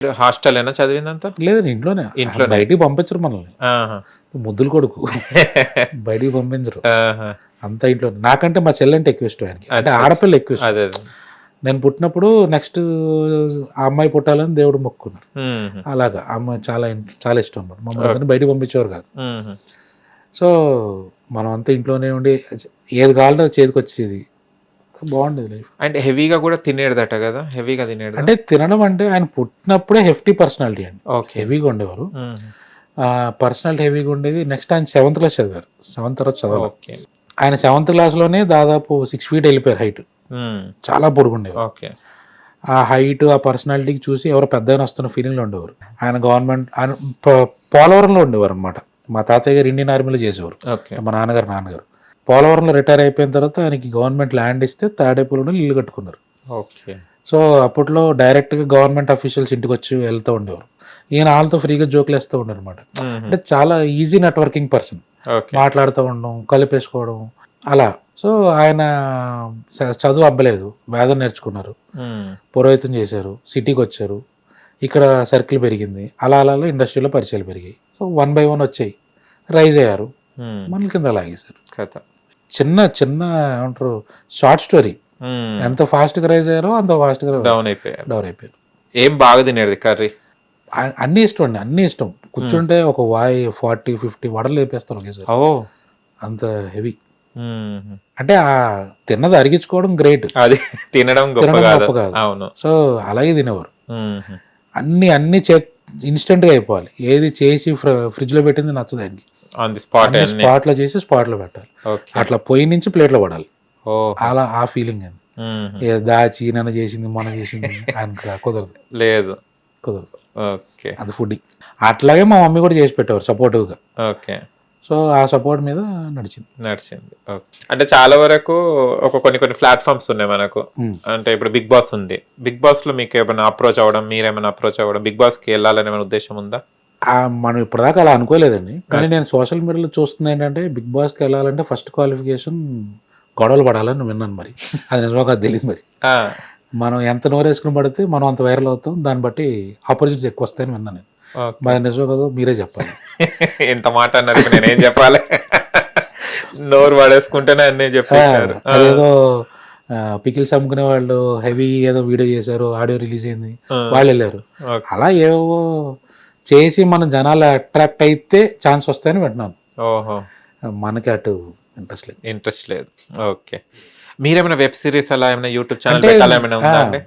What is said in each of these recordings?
Hostel ఏనా చదివిందంతా లేదు ఇంట్లోనే ఇంట్లోనే. బయటికి పంపించరు మనల్ని. ముద్దులు కొడుకు బయటికి పంపించరు ఆహా. అంతా ఇంట్లో నాకంటే మా చెల్లెంటే ఎక్కువ ఇష్టం ఆయనకి అంటే. ఆడపిల్ల ఎక్కువ ఇష్టం. నేను పుట్టినప్పుడు నెక్స్ట్ ఆ అమ్మాయి పుట్టాలని దేవుడు మొక్కున్నారు. అలాగా అమ్మాయి చాలా చాలా ఇష్టం అన్నమాట మమ్మల్ని బయటికి పంపించేవారు కాదు. సో మనం అంతా ఇంట్లోనే ఉండి ఏది కావాలంటే అది చేతికి వచ్చేది బాగుండేది లైఫ్ అంటే హెవీగా కూడా తినేదట కదా? హెవీగా తినేది అంటే తినడం అంటే ఆయన పుట్టినప్పుడే హెఫ్టీ పర్సనాలిటీ అండి. ఓకే హెవీగా ఉండేవారు. పర్సనాలిటీ హెవీగా ఉండేది. నెక్స్ట్ ఆయన సెవెంత్ క్లాస్ చదివారు. సెవెంత్ తర్వాత చదవాలి. ఆయన సెవెంత్ క్లాస్లోనే దాదాపు సిక్స్ ఫీట్ వెళ్ళిపోయారు హైట్. చాలా పొడుగుండేవారు ఓకే ఆ హైట్ ఆ పర్సనాలిటీకి చూసి ఎవరో పెద్ద వస్తున్న ఫీలింగ్లో ఉండేవారు. ఆయన గవర్నమెంట్ ఆయన పోలవరంలో ఉండేవారు అనమాట మా తాతయ్య గారు ఇండియన్ ఆర్మీలో చేసేవారు. మా నాన్నగారు నాన్నగారు. పోలవరంలో రిటైర్ అయిపోయిన తర్వాత ఆయనకి గవర్నమెంట్ ల్యాండ్ ఇస్తే తాడేపల్లిలో ఇల్లు కట్టుకున్నారు. ఓకే సో అప్పట్లో డైరెక్ట్గా గవర్నమెంట్ అఫీషియల్స్ ఇంటికి వచ్చి వెళ్తూ ఉండేవారు. ఈయన వాళ్ళతో ఫ్రీగా జోకులు వేస్తూ ఉండరు అనమాట. అంటే చాలా ఈజీ నెట్వర్కింగ్ పర్సన్ మాట్లాడుతూ ఉండడం కలిపేసుకోవడం అలా. సో ఆయన చదువు అబ్బలేదు. వేదం నేర్చుకున్నారు. పురోహితం చేశారు. సిటీకి వచ్చారు. ఇక్కడ సర్కిల్ పెరిగింది. అలా అలా ఇండస్ట్రీలో పరిచయాలు పెరిగాయి. సో వన్ బై వన్ వచ్చాయి. రైజ్ అయ్యారు. మ్మ్. మన కింద లాగేశారు. కథ. చిన్న చిన్న ఏమంటారు షార్ట్ స్టోరీ. ఎంత ఫాస్ట్గా రైజ్ అయ్యారో అంత ఫాస్ట్గా డౌన్ అయిపోయారు. డౌన్ అయిపోయారు. ఏం బాగా తినేది కర్రీ? అన్నీ ఇష్టం అండి అన్నీ ఇష్టం. కూర్చుంటే ఒక వాయి ఫార్టీ ఫిఫ్టీ వడలు లేపేస్తారు ఒకేసారి. అంత హెవీ. అంటే ఆ తిన్నది అరిగించుకోవడం గ్రేట్ అది తినడం గొప్ప కాదు. అవును. సో అలాగే తినేవారు. అన్ని అన్ని చే ఇన్స్టెంట్గా అయిపోవాలి. ఏది చేసి ఫ్రిడ్జ్లో పెట్టింది నచ్చదు ఆయనకి. ఆన్ ది స్పాట్ స్పాట్లో చేసి స్పాట్లో పెట్టాలి. అట్లా పొయ్యి నుంచి ప్లేట్లో పడాలి. ఓ. అలా ఆ ఫీలింగ్ అండి. ఏ దాచి నన్ను చేసింది మన చేసింది ఆయనకి కుదరదు. లేదు. కుదరదు. ఓకే. అది ఫుడ్ అట్లాగే మా మమ్మీ కూడా చేసి పెట్టేవారు supportive గా. ఓకే. సో ఆ సపోర్ట్ మీద నడిచింది. నడిచింది. ఓకే. అంటే చాలా వరకు ఒక కొన్ని కొన్ని ప్లాట్ఫామ్స్ ఉన్నాయి మనకు. అంటే ఇప్పుడు బిగ్ బాస్ ఉంది. బిగ్ బాస్లో మీకు ఏమైనా అప్రోచ్ అవ్వడం మీరేమైనా అప్రోచ్ అవ్వడం బిగ్ బాస్కి వెళ్ళాలనే ఉద్దేశం ఉందా? మనం ఇప్పటిదాకా అలా అనుకోలేదండి. కానీ నేను సోషల్ మీడియాలో చూస్తుంది ఏంటంటే బిగ్ బాస్కి వెళ్ళాలంటే ఫస్ట్ క్వాలిఫికేషన్ గొడవలు పడాలని విన్నాను మరి. అది నిజమో కాదు తెలియదు మరి. మనం ఎంత నోరేసుకుని పడితే మనం అంత వైరల్ అవుతాం. దాన్ని బట్టి ఆపర్చునిటీస్ ఎక్కువ వస్తాయని విన్నాను నేను. మరి నిజమో కాదో మీరే చెప్పాలి. ఎంత మాట అన్నారు నేనేం చెప్పాలి? నోరు పడేసుకుంటేనే అన్నీ చెప్పేశారు ఆ, అదేదో పికిల్స్ అమ్ముకునే వాళ్ళు హెవీ ఏదో వీడియో చేశారు ఆడియో రిలీజ్ అయింది. వాళ్ళు వెళ్ళారు. అలా ఏవో చేసి మన జనాలు అట్రాక్ట్ అయితే ఛాన్స్ వస్తాయని వింటున్నాను ఓహో. మనకి అటు ఇంట్రెస్ట్ లేదు. ఇంట్రెస్ట్ లేదు. ఓకే మీరేమైనా వెబ్ సిరీస్ అలా ఏమైనా యూట్యూబ్ ఛానల్ అంటే పెట్టాలా ఏమైనా ఉందా అండి?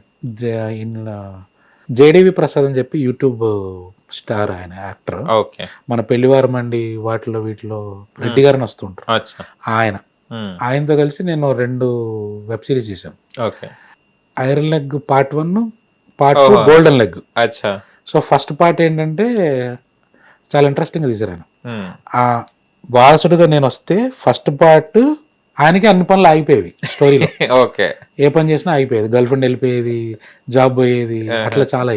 జేడివి ప్రసాద్ అని చెప్పి యూట్యూబ్ స్టార్ ఆయన యాక్టర్ ఓకే మన పెళ్ళివారం అండి వాటిలో వీటిలో రెడ్డి గారిని వస్తుంటారు అచ్చా. ఆయన. ఉమ్, ఆయనతో కలిసి నేను రెండు వెబ్ సిరీస్ చేశాను. Okay iron leg part one part two ఓహో. Golden leg. అచ్చా. సో ఫస్ట్ పార్ట్ ఏంటంటే చాలా ఇంట్రెస్టింగ్గా ఉమ్, ఆ వారసుడుగా నేను వస్తే ఫస్ట్ పార్ట్ ఆయనకి అన్ని పనులు ఆగిపోయేవి స్టోరీలో. ఓకే. ఏ పని చేసినా ఆగిపోయేది. గర్ల్ ఫ్రెండ్ వెళ్ళిపోయేది జాబ్ పోయేది అట్లా చాలా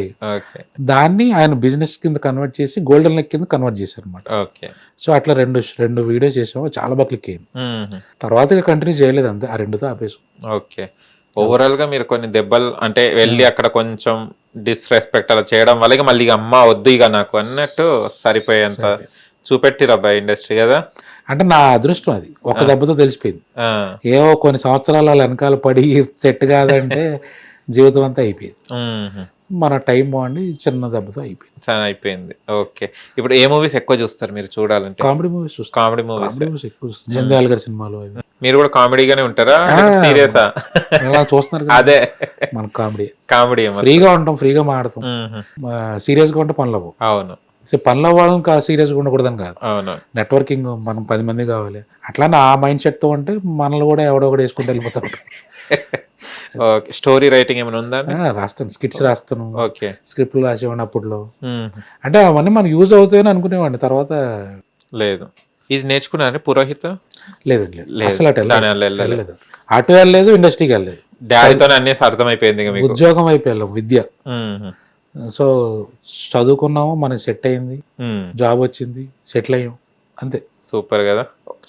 దాన్ని ఆయన బిజినెస్ కింద కన్వర్ట్ చేసి గోల్డెన్ లెగ్ కింద కన్వర్ట్ చేశారు అనమాట ఓకే. సో అట్లా రెండు రెండు వీడియోస్ చేసాము. చాలా బాగా క్లిక్ అయింది. తర్వాత కంటిన్యూ చేయలేదు అంతే. ఆ రెండుతో ఆపేసాం. ఓకే. ఓవరాల్గా మీరు కొన్ని దెబ్బలు అంటే వెళ్ళి అక్కడ కొంచెం డిస్రెస్పెక్ట్ అలా చేయడం వల్ల ఇక మళ్ళీ ఇక అమ్మ వద్దు ఇక నాకు అన్నట్టు సరిపోయేంత చూపెట్టిరబ్బా ఇండస్ట్రీ కదా. అంటే నా అదృష్టం అది. ఒక దెబ్బతో తెలిసిపోయింది. ఆ, ఏవో కొన్ని సంవత్సరాలు వెనకాల పడి సెట్ కాదంటే జీవితం అంతా అయిపోయింది. మన టైం బాగుండి చిన్న దెబ్బతో అయిపోయింది. చాలా అయిపోయింది. ఓకే. ఇప్పుడు ఏ మూవీస్ ఎక్కువ చూస్తారు మీరు చూడాలంటే? కామెడీ మూవీస్ చూస్తాం. Comedy movies. కామెడీ మూవీస్ ఎక్కువ చూస్తాం. జంధ్యాల గారి సినిమాలు అవి. మీరు కూడా కామెడీగానే ఉంటారా. సీరియసా? అలా చూస్తున్నారు అదే. మన కామెడీ. కామెడీ ఫ్రీగా ఉంటాం ఫ్రీగా మాడతాం సీరియస్గా ఉంటే పనులు అవును. పనులు అవ్వాలని కా సీరియస్గా ఉండకూడదని కాదు. అవును. నెట్వర్కింగ్ మనం పది మంది కావాలి. అట్లానే ఆ మైండ్ సెట్తో ఉంటే మనల్ని కూడా ఎవడో ఒకటి వేసుకుంటూ వెళ్ళిపోతాం స్టోరీ రైటింగ్ ఏమైనా ఉందా రాస్తాను. స్కిట్స్ రాస్తాను. ఓకే. స్క్రిప్ట్లు రాసేవాడిని అప్పట్లో అంటే అవన్నీ మనకు యూజ్ అవుతాయని అనుకునేవాడిని. తర్వాత లేదు. ఇది నేర్చుకున్నారండి పురోహిత? లేదు లేదు. అసలు అటు వెళ్ళలేదు. అటు వెళ్ళలేదు ఇండస్ట్రీకి వెళ్ళలేదు. డాడీతోనే అన్ని అర్థమైపోయింది ఉద్యోగం వెళ్ళాం విద్య. సో చదువుకున్నాము మనకి సెట్ అయింది. జాబ్ వచ్చింది సెటిల్ అయ్యాం. అంతే. సూపర్ కదా.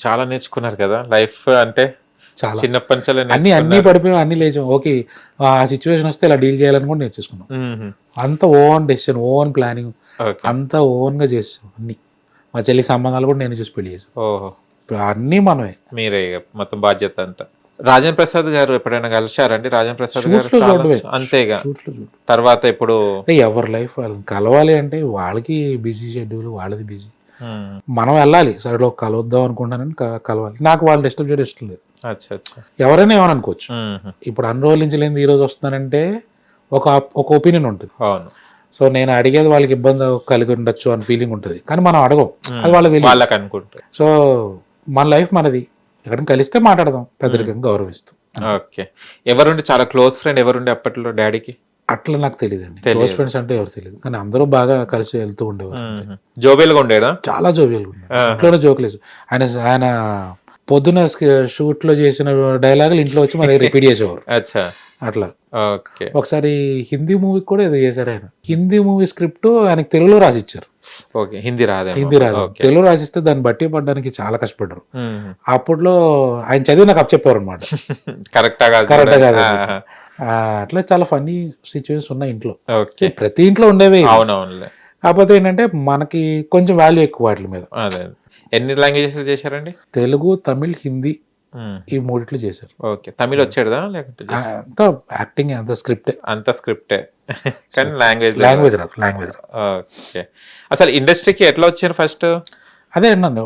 చాలా నేర్చుకున్నారు కదా. లైఫ్ అంటే చాలా. చిన్నప్పటి నుంచే అన్ని అన్ని పడిపోయాం అన్ని లేచాం. ఓకే ఆ సిచ్యువేషన్ వస్తే ఇలా డీల్ చేయాలని కూడా నేర్చేసుకున్నాం. అంత ఓన్ డెసిషన్ ఓన్ ప్లానింగ్ అంతా ఓన్గా చేసాం అన్ని. మా చెల్లికి సంబంధాలు కూడా నేను చూసి పెళ్ళి చేసాం ఓహో. అన్నీ మనమే. మీరే మొత్తం బాధ్యత అంతా. రాజేంద్ర ప్రసాద్ గారు ఎప్పుడైనా కలిశారండి? రాజేంద్ర ప్రసాద్ గారు అంతేగా తర్వాత ఇప్పుడు ఎవరి లైఫ్ వాళ్ళని కలవాలి అంటే వాళ్ళకి బిజీ షెడ్యూల్ వాళ్ళది బిజీ. మనం వెళ్ళాలి. సైడ్లో కలవద్దాం అనుకుంటానని కలవాలి. నాకు వాళ్ళు డిస్టర్బ్ చేయడం ఇష్టం లేదు. ఎవరైనా ఏమని అనుకోవచ్చు మ్మ్. ఇప్పుడు అన్ని రోజుల నుంచి లేని ఈ రోజు వస్తున్నానంటే ఒక ఒక ఒపీనియన్ ఉంటుంది. సో నేను అడిగేది వాళ్ళకి ఇబ్బంది కలిగి ఉండొచ్చు అని ఫీలింగ్ ఉంటుంది. కానీ మనం అడగం. అది వాళ్ళకి వాళ్ళకి అనుకుంటే సో మన లైఫ్ మనది. ఎక్కడికి కలిస్తే మాట్లాడదాం. పెద్దరికంగా గౌరవిస్తాం. ఓకే. ఎవరుండి చాలా క్లోజ్ ఫ్రెండ్ ఎవరుండి అప్పట్లో డాడీకి? అట్లా నాకు తెలియదండి. క్లోజ్ ఫ్రెండ్స్ అంటే ఎవరు తెలియదు. కానీ అందరూ బాగా కలిసి వెళ్తూ ఉండేవారు. జోబేలుగా ఉండేదా? చాలా జోవియల్ ఇంట్లోనే జోకులేదు ఆయన ఆయన పొద్దున షూట్లో చేసిన డైలాగులు ఇంట్లో వచ్చి మన దగ్గర రిపీట్ చేసేవారు. అచ్చా. అట్లా. ఒకసారి హిందీ మూవీ కూడా ఏదో చేశారు ఆయన. హిందీ మూవీ స్క్రిప్ట్ ఆయనకి తెలుగులో రాసిచ్చారు. ఓకే హిందీ రాదే హిందీ రాదు. తెలుగు రాసిస్తే దాన్ని బట్టి పడడానికి చాలా కష్టపడ్డారు. అప్పట్లో ఆయన చదివి నాకు అప్పచెప్పారు అనమాట కరెక్టా కాదు కరెక్ట్ కాదు. ఆహా. అట్లా చాలా ఫన్నీ సిచ్యువేషన్స్ ఉన్నాయి ఇంట్లో. ప్రతి ఇంట్లో ఉండేవి కాకపోతే ఏంటంటే మనకి కొంచెం వాల్యూ ఎక్కువ వాటి మీద. ఎన్ని లాంగ్వేజెస్ చేశారండి? తెలుగు తమిళ్ హిందీ. ఈ మూడిట్లు చేశారు. ఓకే. తమిళ్ వచ్చేదా లేకపోతే అంతా యాక్టింగ్ అంత స్క్రిప్ట్. అంత స్క్రిప్టే. కానీ లాంగ్వేజ్ లాంగ్వేజ్ రాదు లాంగ్వేజ్ ఓకే. అసలు ఇండస్ట్రీకి ఎట్లా వచ్చారు ఫస్ట్? అదే అన్నాను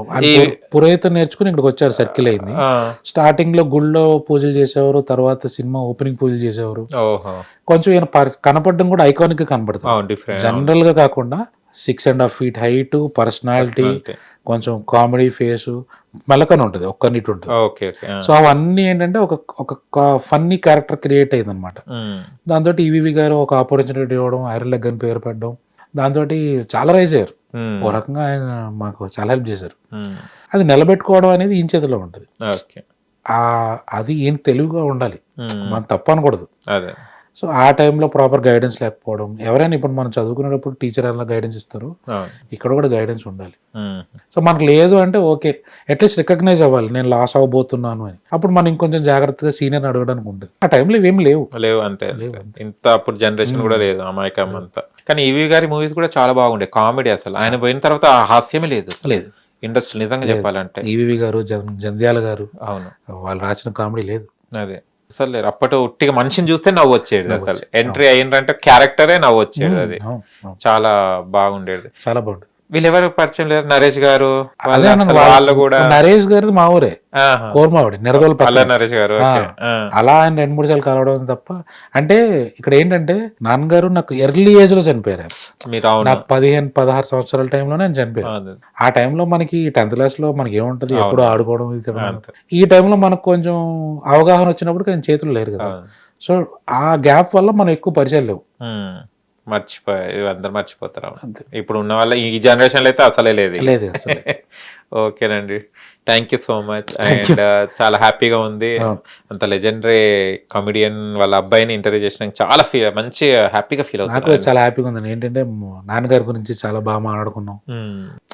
పురోహితం నేర్చుకుని ఇక్కడికి వచ్చారు సర్కిల్ అయింది. స్టార్టింగ్లో గుళ్ళో పూజలు చేసేవారు తర్వాత సినిమా ఓపెనింగ్ పూజలు చేసేవారు. కొంచెం ఈయన కనపడడం కూడా ఐకానిక్గా కనపడుతుంది. జనరల్గా కాకుండా six and half feet height personality కొంచెం కామెడీ ఫేస్ మెలకన ఉంటుంది ఒక్కనిటి ఉంటుంది. ఓకే సో అవన్నీ ఏంటంటే ఒక ఒక ఫన్నీ క్యారెక్టర్ క్రియేట్ అయింది అనమాట దాంతో ఈవీవి గారు ఒక ఆపర్చునిటీ ఇవ్వడం ఐరన్ లెగ్ అని పేరు పెట్టడం దాంతో చాలా రైజ్ అయ్యారు. ఓ రకంగా ఆయన మాకు చాలా హెల్ప్ చేశారు. అది నిలబెట్టుకోవడం అనేది ఈయన చేతిలో ఉంటుంది. అది ఈయన తెలివిగా ఉండాలి. మనం తప్పు అనకూడదు. అదే. సో ఆ టైంలో ప్రాపర్ గైడెన్స్ లేకపోవడం. ఎవరైనా ఇప్పుడు మనం చదువుకునేటప్పుడు టీచర్ ఎలా గైడెన్స్ ఇస్తారు? ఇక్కడ కూడా గైడెన్స్ ఉండాలి. సో మనకు లేదు అంటే ఓకే. అట్లీస్ట్ రికగ్నైజ్ అవ్వాలి. నేను లాస్ అవ్వబోతున్నాను అని. అప్పుడు మనం ఇంకొంచెం జాగ్రత్తగా సీనియర్ అడగడానికి ఉంటుంది ఆ టైంలో ఇవేం లేవు. లేవు అంతే. ఇంత అప్పుడు జనరేషన్ కూడా లేదు. అమాయకం అంతా. కానీ ఈవీ గారి మూవీస్ కూడా చాలా బాగుండే. కామెడీ అసలు. ఆయన పోయిన తర్వాత ఆ హాస్యమే లేదు లేదు. ఇండస్ట్రీ నిజంగా చెప్పాలంటే. ఈవీవి గారు జంధ్యాల గారు అవును. వాళ్ళు రాసిన కామెడీ లేదు. అదే. అసలు లేరు. అప్పటి ఉట్టిగా మనిషిని చూస్తే నవ్వు వచ్చేది అసలు ఎంట్రీ అయ్యిందంటే క్యారెక్టరే నవ్వు వచ్చేది అది. చాలా బాగుండేది. చాలా బాగుంటుంది వీళ్ళు ఎవరు పరిచయం లేరు నరేష్ గారు వాళ్ళు కూడా నరేష్ గారిది మా ఊరే. కోర్మావిడి నిరదోల నరేష్ గారు. అలా ఆయన రెండు మూడు సార్లు కలవడం తప్ప అంటే ఇక్కడ ఏంటంటే నాన్నగారు నాకు ఎర్లీ ఏజ్లో చనిపోయారు నాకు పదిహేను పదహారు సంవత్సరాల టైంలోనే ఆయన చనిపోయారు అదే. ఆ టైంలో మనకి టెన్త్ క్లాస్లో మనకి ఏముంటది ఎప్పుడు ఆడుకోవడం ఇది. ఈ టైంలో మనకు కొంచెం అవగాహన వచ్చినప్పుడు ఆయన చేతులు లేరు కదా. సో ఆ గ్యాప్ వల్ల మనం ఎక్కువ పరిచయాలు లేవు. మర్చిపోయి అందరు మర్చిపోతారు. అంతే. ఇప్పుడు ఉన్న వాళ్ళ ఈ జనరేషన్లో అయితే అసలే లేదు. లేదు అసలు. ఓకేనండి. Thank you so much and చాలా హ్యాపీగా ఉంది. అంత లెజెండరీ కామెడియన్ వాళ్ళ అబ్బాయిని ఇంటర్వ్యూ చేసిన చాలా ఫీల్ మంచి హ్యాపీగా ఫీల్ నాకు అవుతుంది చాలా హ్యాపీగా ఉంది ఏంటంటే మ- నాన్నగారి గురించి చాలా బాగా మాట్లాడుకున్నాం.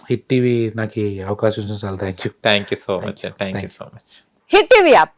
హిట్ టీవీ నాకు ఈ అవకాశం ఇచ్చిన చాలా thank you thank you so much thank you so much hit TV app.